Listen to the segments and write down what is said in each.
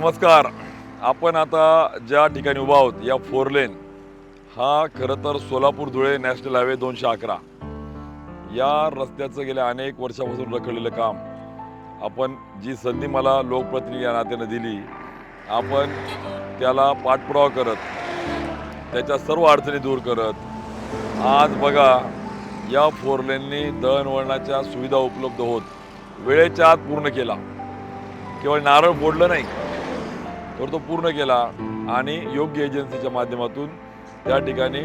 नमस्कार. आपण आता ज्या ठिकाणी उभा आहोत या फोर लेन हा खरं तर सोलापूर धुळे नॅशनल हायवे दोनशे अकरा. या रस्त्याचं गेल्या अनेक वर्षापासून रखडलेलं काम आपण जी संधी मला लोकप्रतिनिधी या नात्यानं दिली आपण त्याला पाठपुरावा करत त्याच्या सर्व अडचणी दूर करत आज बघा या फोर लेननी दळणवळणाच्या सुविधा उपलब्ध होत. वेळेच्या आत पूर्ण केला. केवळ नारळ फोडलं नाही. तर तो पूर्ण केला आणि योग्य एजन्सीच्या माध्यमातून त्या ठिकाणी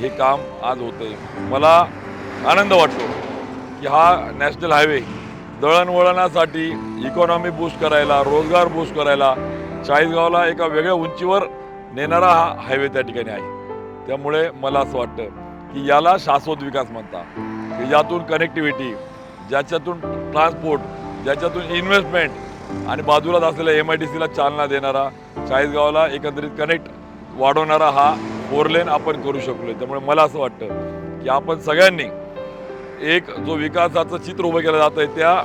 हे काम आज होतंय. मला आनंद वाटतो की हा नॅशनल हायवे दळणवळणासाठी इकॉनॉमी बूस्ट करायला रोजगार बूस्ट करायला चाळीसगावला एका वेगळ्या उंचीवर नेणारा हा हायवे त्या ठिकाणी आहे. त्यामुळे मला असं वाटतं की याला शाश्वत विकास म्हणतात की कनेक्टिव्हिटी ज्याच्यातून ट्रान्सपोर्ट ज्याच्यातून इन्व्हेस्टमेंट आणि बाजूलाच असलेल्या एम आय डी सीला चालना देणारा चाळीसगावला एकंदरीत कनेक्ट वाढवणारा हा फोर लेन आपण करू शकलो त्यामुळे मला असं वाटतं की आपण सगळ्यांनी एक जो विकासाचं चित्र उभं केलं जात आहे त्या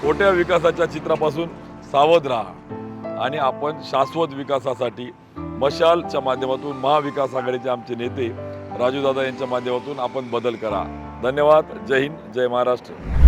खोट्या विकासाच्या चित्रापासून सावध राहा. आणि आपण शाश्वत विकासासाठी मशालच्या माध्यमातून महाविकास आघाडीचे आमचे नेते राजूदादा यांच्या माध्यमातून आपण बदल करा. धन्यवाद. जय हिंद. जय महाराष्ट्र.